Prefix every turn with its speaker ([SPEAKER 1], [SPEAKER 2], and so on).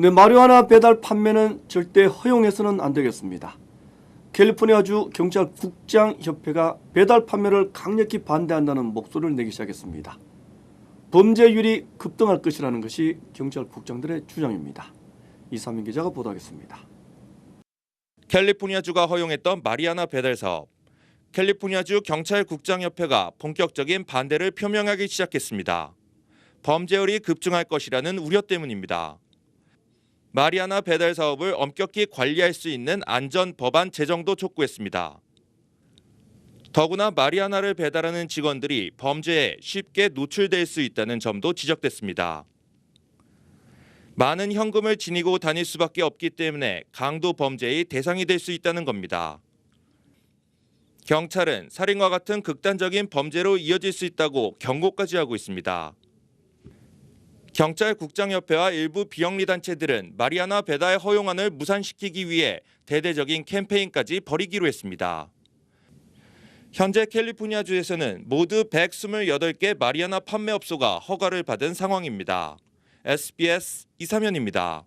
[SPEAKER 1] 네, 마리화나 배달 판매는 절대 허용해서는 안 되겠습니다. 캘리포니아주 경찰 국장 협회가 배달 판매를 강력히 반대한다는 목소리를 내기 시작했습니다. 범죄율이 급등할 것이라는 것이 경찰 국장들의 주장입니다. 이삼민 기자가 보도하겠습니다.
[SPEAKER 2] 캘리포니아주가 허용했던 마리아나 배달 사업. 캘리포니아주 경찰국장협회가 본격적인 반대를 표명하기 시작했습니다. 범죄율이 급증할 것이라는 우려 때문입니다. 마리아나 배달 사업을 엄격히 관리할 수 있는 안전 법안 제정도 촉구했습니다. 더구나 마리아나를 배달하는 직원들이 범죄에 쉽게 노출될 수 있다는 점도 지적됐습니다. 많은 현금을 지니고 다닐 수밖에 없기 때문에 강도 범죄의 대상이 될 수 있다는 겁니다. 경찰은 살인과 같은 극단적인 범죄로 이어질 수 있다고 경고까지 하고 있습니다. 경찰국장협회와 일부 비영리 단체들은 마리아나 배달 허용안을 무산시키기 위해 대대적인 캠페인까지 벌이기로 했습니다. 현재 캘리포니아주에서는 모두 128개 마리아나 판매업소가 허가를 받은 상황입니다. SBS 이사면입니다.